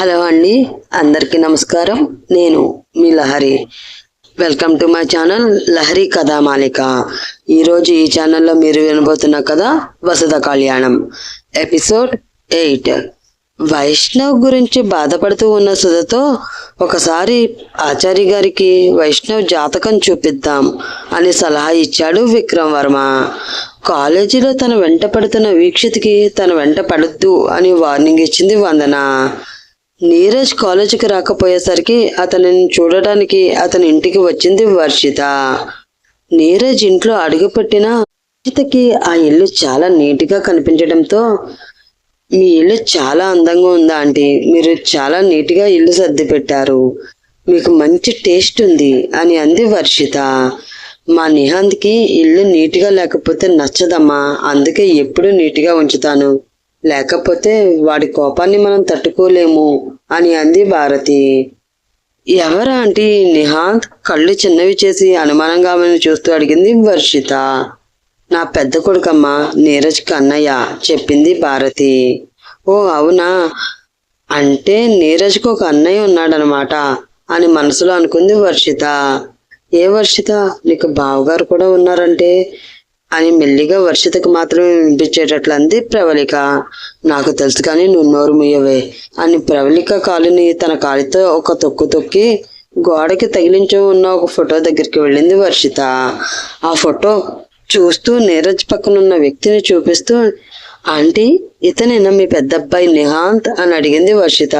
Hello అండి అందరికీ నమస్కారం. నేను మీ Lahari. Welcome to my channel Lahari Kathamalika ఈరోజు ఈ ఛానల్లో మీరు వినబోతున్న కథ వసత కళ్యాణం. ఎపిసోడ్ ఎయిట్ వైష్ణవ్ గురించి బాధపడుతూ ఉన్న సుధతో ఒకసారి ఆచార్య గారికి వైష్ణవ్ జాతకం చూపిద్దాం అని సలహా ఇచ్చాడు విక్రమ్ వర్మ. కాలేజీలో తన వెంట పడుతున్న వీక్షిత్కి తన వెంట పడద్దు అని వార్నింగ్ ఇచ్చింది వందన. నీరజ్ కాలేజీకి రాకపోయేసరికి అతనిని చూడడానికి అతని ఇంటికి వచ్చింది వర్షిత. నీరజ్ ఇంట్లో అడుగుపెట్టిన వర్షితకి ఆ ఇల్లు చాలా నీట్గా కనిపించడంతో మీ ఇల్లు చాలా అందంగా ఉందా ఆంటీ? మీరు చాలా నీట్గా ఇల్లు సర్ది పెట్టారు మీకు మంచి టేస్ట్ ఉంది అని అంది వర్షిత. మా నిహాంత్కి ఇల్లు నీట్గా లేకపోతే నచ్చదమ్మా. అందుకే ఎప్పుడూ నీట్గా ఉంచుతాను. లేకపోతే వాడి కోపాన్ని మనం తట్టుకోలేము అని అంది భారతి. ఎవరా ఆంటీ? నిహాంత్ కళ్ళు చిన్నవి చేసి అనుమానంగా ఆమెను చూస్తూ అడిగింది వర్షిత. నా పెద్ద కొడుకమ్మ నీరజ్ కన్నయ్య చెప్పింది భారతి. ఓ అవునా? అంటే నీరజ్కి ఒక అన్నయ్య ఉన్నాడనమాట అని మనసులో అనుకుంది వర్షిత. ఏ వర్షిత? నీకు బావగారు కూడా ఉన్నారంటే? అని మెల్లిగా వర్షితకు మాత్రమే వినిపించేటట్లు అంది ప్రవళిక. నాకు తెలుసు కానీ నువ్వు నోరు ముయ్యవే అని ప్రవళిక కాలుని తన కాలితో ఒక తొక్కు తొక్కి గోడకి తగిలించి ఉన్న ఒక ఫోటో దగ్గరికి వెళ్ళింది వర్షిత. ఆ ఫోటో చూస్తూ నీరజ్ పక్కన ఉన్న వ్యక్తిని చూపిస్తూ ఆంటీ ఇతనేనా మీ పెద్ద అబ్బాయి నిహాంత్? అని అడిగింది వర్షిత.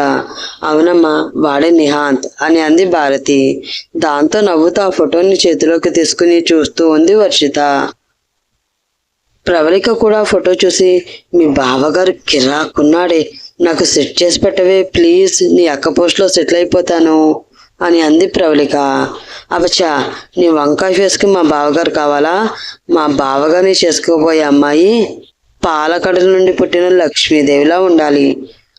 అవునమ్మా వాడే నిహాంత్ అని అంది భారతి. దాంతో నవ్వుతూ ఆ ఫోటోని చేతిలోకి తీసుకుని చూస్తూ ఉంది వర్షిత. ప్రవళిక కూడా ఫోటో చూసి మీ బావగారు కిరాకున్నాడే నాకు సెట్ చేసి పెట్టవే ప్లీజ్ నీ అక్క పోస్ట్లో సెటిల్ అయిపోతాను అని అంది ప్రవళిక. అవచ్చా నీ వంకాయ ఫేస్కి మా బావగారు కావాలా? మా బావగారిని చేసుకోబోయే అమ్మాయి పాలకడల నుండి పుట్టిన లక్ష్మీదేవిలా ఉండాలి.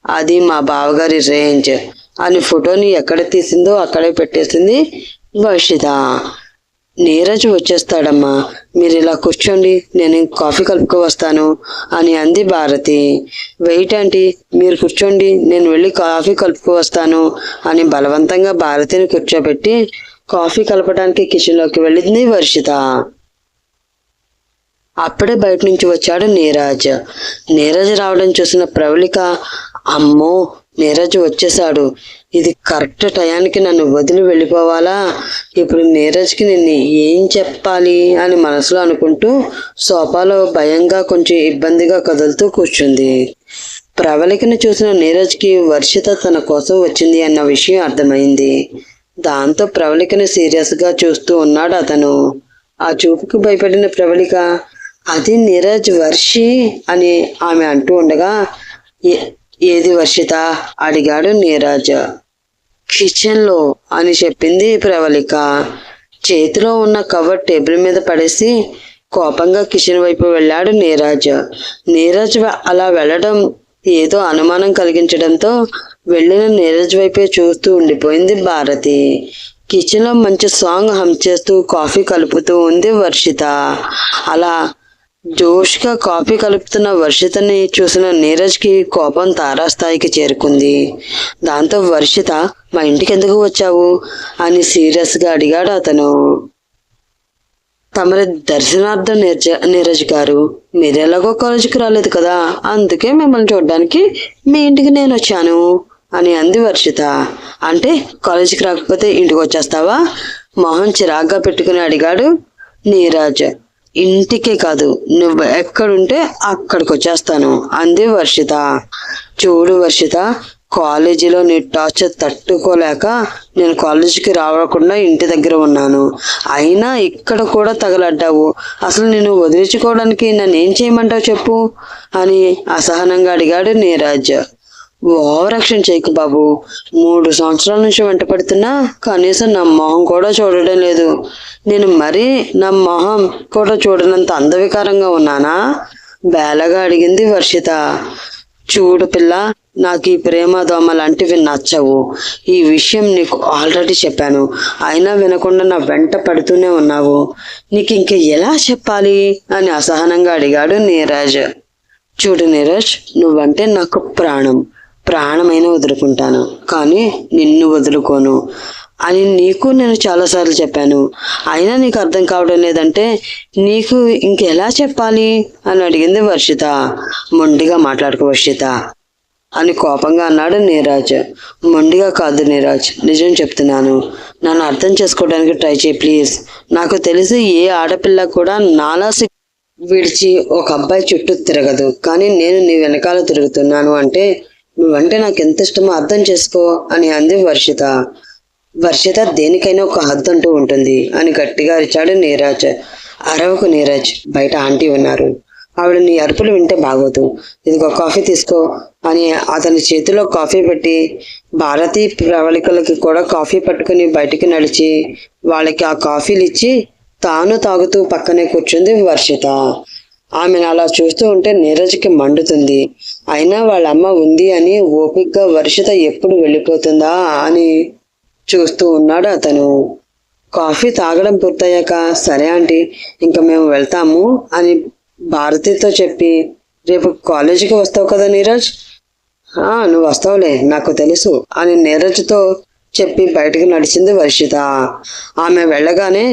అది మా బావగారి రేంజ్ అని ఫోటోని ఎక్కడ తీసిందో అక్కడే పెట్టేసింది వర్షిత నీరజ్ వచ్చేస్తాడమ్మా. మీరు ఇలా కూర్చోండి నేను కాఫీ కలుపుకు వస్తాను అని అంది భారతి. వెయిట్ ఆంటీ మీరు కూర్చోండి నేను వెళ్ళి కాఫీ కలుపుకు వస్తాను అని బలవంతంగా భారతిని కూర్చోబెట్టి కాఫీ కలపడానికి కిచెన్లోకి వెళ్ళింది వర్షిత. అప్పుడే బయట నుంచి వచ్చాడు నీరాజ్. నీరజ్ రావడం చూసిన ప్రవళిక అమ్మో నీరజ్ వచ్చేసాడు ఇది కరెక్ట్ టయానికి నన్ను వదిలి వెళ్ళిపోవాలా? ఇప్పుడు నీరజ్కి నిన్ను ఏం చెప్పాలి అని మనసులో అనుకుంటూ సోఫాలో భయంగా కొంచెం ఇబ్బందిగా కదులుతూ కూర్చుంది. ప్రవళికను చూసిన నీరజ్కి వర్షిత తన కోసం వచ్చింది అన్న విషయం అర్థమైంది. దాంతో ప్రవళికను సీరియస్గా చూస్తూ ఉన్నాడు అతను. ఆ చూపుకు భయపడిన ప్రవళిక అది నీరజ్ వర్షి అని ఆమె అంటూ ఉండగా "ఏ- ఏది వర్షిత? అడిగాడు నీరజ్. కిచెన్లో అని చెప్పింది ప్రవళిక. చేతిలో ఉన్న కవర్ టేబుల్ మీద పడేసి కోపంగా కిచెన్ వైపు వెళ్ళాడు నీరాజ్. నీరాజ్ అలా వెళ్ళడం ఏదో అనుమానం కలిగించడంతో వెళ్ళిన నీరజ్ వైపే చూస్తూ ఉండిపోయింది భారతి. కిచెన్లో మంచి సాంగ్ హమ్ చేస్తూ కాఫీ కలుపుతూ ఉంది వర్షిత. అలా జోష్గా కాఫీ కలుపుతున్న వర్షితని చూసిన నీరజ్కి కోపం తారాస్థాయికి చేరుకుంది. దాంతో వర్షిత మా ఇంటికి ఎందుకు వచ్చావు? అని సీరియస్గా అడిగాడు అతను. తమరి దర్శనార్థం నీరజ నీరజ్ గారు మీరెలాగో కాలేజీకి రాలేదు కదా అందుకే మిమ్మల్ని చూడడానికి మీ ఇంటికి నేను వచ్చాను అని అంది వర్షిత. అంటే కాలేజీకి రాకపోతే ఇంటికి వచ్చేస్తావా? మొహం చిరాగ్గా పెట్టుకుని అడిగాడు నీరజ్. ఇంటికే కాదు నువ్వు ఎక్కడుంటే అక్కడికి వచ్చేస్తాను అంది వర్షిత. చూడు వర్షిత కాలేజీలో నీ టార్చర్ తట్టుకోలేక నేను కాలేజీకి రావకుండా ఇంటి దగ్గర ఉన్నాను. అయినా ఇక్కడ కూడా తగలడ్డావు. అసలు నేను వదిలించుకోవడానికి నన్ను ఏం చేయమంటావు చెప్పు? అని అసహనంగా అడిగాడు నీరాజ్. ఓవరాక్షన్ చేయకు బాబు. మూడు సంవత్సరాల నుంచి వెంట పడుతున్నా కనీసం నా మొహం కూడా చూడడం లేదు. నేను మరీ నా మొహం కూడా చూడనంత అందవికారంగా ఉన్నానా? బేలగా అడిగింది వర్షిత. చూడు పిల్ల నాకు ఈ ప్రేమ దోమ లాంటివి నచ్చవు. ఈ విషయం నీకు ఆల్రెడీ చెప్పాను. అయినా వినకుండా నా వెంట పడుతూనే ఉన్నావు. నీకు ఇంక ఎలా చెప్పాలి? అని అసహనంగా అడిగాడు నీరజ్. చూడు నీరజ్ నువ్వంటే నాకు ప్రాణం. ప్రాణమైన వదులుకుంటాను. కానీ నిన్ను వదులుకోను. అని నీకు నేను చాలాసార్లు చెప్పాను. అయినా నీకు అర్థం కావడం లేదంటే నీకు ఇంకెలా చెప్పాలి? అని అడిగింది వర్షిత. మొండిగా మాట్లాడుకో వర్షిత. అని కోపంగా అన్నాడు నీరాజ్. మొండిగా కాదు నీరాజ్. నిజం చెప్తున్నాను. నన్ను అర్థం చేసుకోవడానికి ట్రై చేయి ప్లీజ్. నాకు తెలిసి ఏ ఆడపిల్ల కూడా నాలా విడిచి ఒక అబ్బాయి చుట్టూ తిరగదు. కానీ నేను నీ వెనకాల తిరుగుతున్నాను అంటే నువ్వంటే నాకు ఎంత ఇష్టమో అర్థం చేసుకో అని అంది వర్షిత. వర్షిత దేనికైనా ఒక హద్దు అంటూ ఉంటుంది అని గట్టిగా అరిచాడు నీరాజ్. అరవకు నీరజ్ బయట ఆంటీ ఉన్నారు. ఆవిడ నీ అరుపులు వింటే బాగోదు. ఇదిగో కాఫీ తీసుకో అని అతని చేతిలో కాఫీ పెట్టి భారతీ ప్రవళికలకి కూడా కాఫీ పట్టుకుని బయటికి నడిచి వాళ్ళకి ఆ కాఫీలు ఇచ్చి తాను తాగుతూ పక్కనే కూర్చుంది వర్షిత. ఆమెను అలా చూస్తూ ఉంటే నీరజ్కి మండుతుంది. అయినా వాళ్ళ అమ్మ ఉంది అని ఓపిక్గా వర్షిత ఎప్పుడు వెళ్ళిపోతుందా అని చూస్తూ ఉన్నాడు అతను. కాఫీ తాగడం పూర్తయ్యాక సరే ఆంటీ ఇంకా మేము వెళ్తాము అని భారతితో చెప్పి రేపు కాలేజీకి వస్తావు కదా నీరజ్? నువ్వు వస్తావులే నాకు తెలుసు అని నీరజ్తో చెప్పి బయటకు నడిచింది వర్షిత. ఆమె వెళ్ళగానే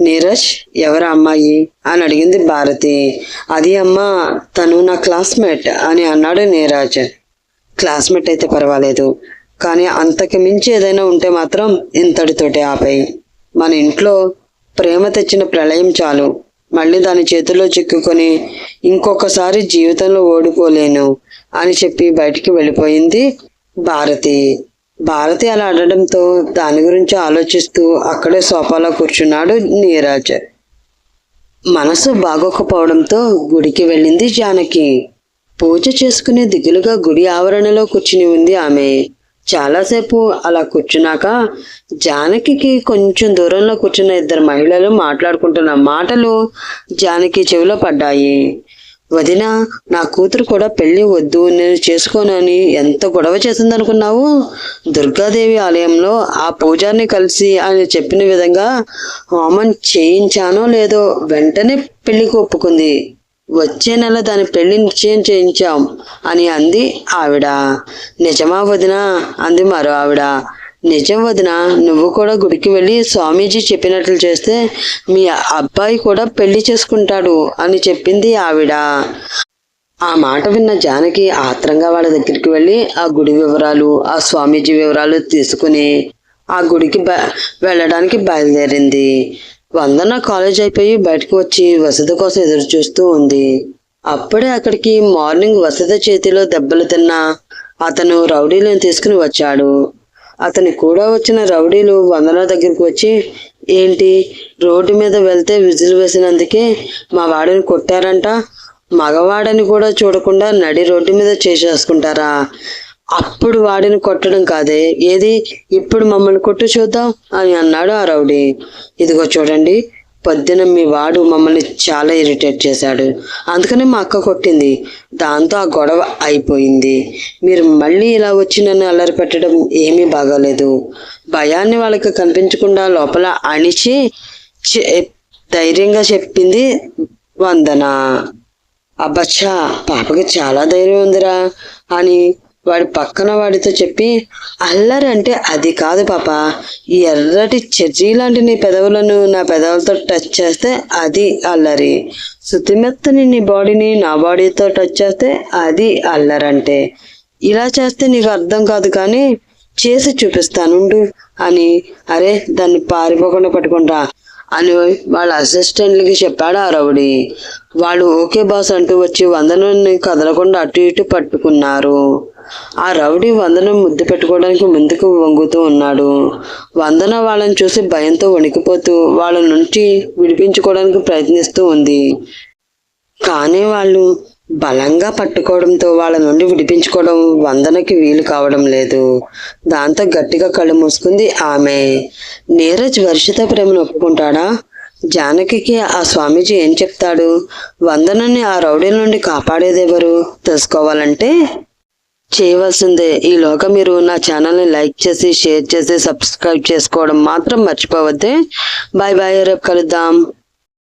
నీరజ్ ఎవరా అమ్మాయి? అని అడిగింది భారతి. అది అమ్మ తను నా క్లాస్మేట్ అని అన్నాడు నీరజ్. క్లాస్మేట్ అయితే పర్వాలేదు కానీ అంతకు మించి ఏదైనా ఉంటే మాత్రం ఇంతటితోటి ఆపై మన ఇంట్లో ప్రేమ తెచ్చిన ప్రళయం చాలు. మళ్ళీ దాని చేతిలో చిక్కుకొని ఇంకొకసారి జీవితంలో ఓడిపోలేను అని చెప్పి బయటికి వెళ్ళిపోయింది భారతి. భారతి అలా అడడంతో దాని గురించి ఆలోచిస్తూ అక్కడే సోఫాలో కూర్చున్నాడు నీరజ్. మనసు బాగోకపోవడంతో గుడికి వెళ్ళింది జానకి. పూజ చేసుకునే దిగులుగా గుడి ఆవరణలో కూర్చుని ఉంది ఆమె. చాలాసేపు అలా కూర్చున్నాక జానకికి కొంచెం దూరంలో కూర్చున్న ఇద్దరు మహిళలు మాట్లాడుకుంటున్న మాటలు జానకి చెవిలో పడ్డాయి. వదిన నా కూతురు కూడా పెళ్ళి వద్దు నేను చేసుకోనని ఎంత గొడవ చేసిందనుకున్నావు? దుర్గాదేవి ఆలయంలో ఆ పూజారిని కలిసి ఆయన చెప్పిన విధంగా హోమం చేయించానో లేదో వెంటనే పెళ్ళికి ఒప్పుకుంది. వచ్చే నెల దాని పెళ్ళి నిశ్చయం చేయించాం అని అంది ఆవిడ. నిజమా వదిన? అంది మరో ఆవిడ. నిజం వదిన నువ్వు కూడా గుడికి వెళ్ళి స్వామీజీ చెప్పినట్లు చేస్తే మీ అబ్బాయి కూడా పెళ్ళి చేసుకుంటాడు అని చెప్పింది ఆవిడ. ఆ మాట విన్న జానకి ఆత్రంగా వాళ్ళ దగ్గరికి వెళ్ళి ఆ గుడి వివరాలు ఆ స్వామీజీ వివరాలు తీసుకుని ఆ గుడికి బ వెళ్ళడానికి బయలుదేరింది. వందన కాలేజ్ అయిపోయి బయటకు వచ్చి వసతి కోసం ఎదురు చూస్తూ ఉంది. అప్పుడే అక్కడికి మార్నింగ్ వసతి చేతిలో దెబ్బలు తిన్న అతను రౌడీలను తీసుకుని వచ్చాడు. అతని కూడా వచ్చిన రౌడీలు వందన దగ్గరికి వచ్చి ఏంటి రోడ్డు మీద వెళ్తే విజిల్ వేసినందుకే మా వాడిని కొట్టారంట? మగవాడని కూడా చూడకుండా నడి రోడ్డు మీద చేసేసుకుంటారా? అప్పుడు వాడిని కొట్టడం కాదే. ఏది? ఇప్పుడు మమ్మల్ని కొట్టు చూద్దాం అని అన్నాడు ఆ రౌడీ. ఇదిగో చూడండి పొద్దున మీ వాడు మమ్మల్ని చాలా ఇరిటేట్ చేశాడు. అందుకనే మా అక్క కొట్టింది. దాంతో ఆ గొడవ అయిపోయింది. మీరు మళ్ళీ ఇలా వచ్చి నన్ను అల్లరి పెట్టడం ఏమీ బాగాలేదు. భయాన్ని వాళ్ళకి కనిపించకుండా లోపల అణిచి ధైర్యంగా చెప్పింది వందన. అబ్బచ్చా పాపకి చాలా ధైర్యం ఉందిరా అని వాడి పక్కన వాడితో చెప్పి అల్లరి అంటే అది కాదు పాప. ఈ ఎర్రటి చెర్రీ లాంటి నీ పెదవులను నా పెదవులతో టచ్ చేస్తే అది అల్లరి. శుతిమెత్తని నీ బాడీని నా బాడీతో టచ్ చేస్తే అది అల్లరంటే. ఇలా చేస్తే నీకు అర్థం కాదు కానీ చేసి చూపిస్తానుండు అని. అరే దాన్ని పారిపోకుండా పట్టుకుంటా అని వాళ్ళ అసిస్టెంట్లకి చెప్పాడు ఆ రౌడీ. వాళ్ళు ఓకే బాస్ అంటూ వచ్చి వందనని కదలకుండా అటు ఇటు పట్టుకున్నారు. ఆ రౌడీ వందన ముద్దు పెట్టుకోవడానికి ముందుకు వంగుతూ ఉన్నాడు. వందన వాళ్ళని చూసి భయంతో వణికిపోతూ వాళ్ళ నుంచి విడిపించుకోవడానికి ప్రయత్నిస్తూ ఉంది. కానీ వాళ్ళు బలంగా పట్టుకోవడంతో వాళ్ళ నుండి విడిపించుకోవడం వందనకి వీలు కావడం లేదు. దాంతో గట్టిగా కళ్ళు మూసుకుంది ఆమె. నీరజ్ వర్షిత ప్రేమను ఒప్పుకుంటాడా? జానకికి ఆ స్వామీజీ ఏం చెప్తాడు? వందనని ఆ రౌడీల నుండి కాపాడేదెవరు? తెలుసుకోవాలంటే చేయవలసిందే. ఈలోగా మీరు నా ఛానల్ని లైక్ చేసి షేర్ చేసి సబ్స్క్రైబ్ చేసుకోవడం మాత్రం మర్చిపోవద్దే. బాయ్ బాయ్ రేపు కలుద్దాం.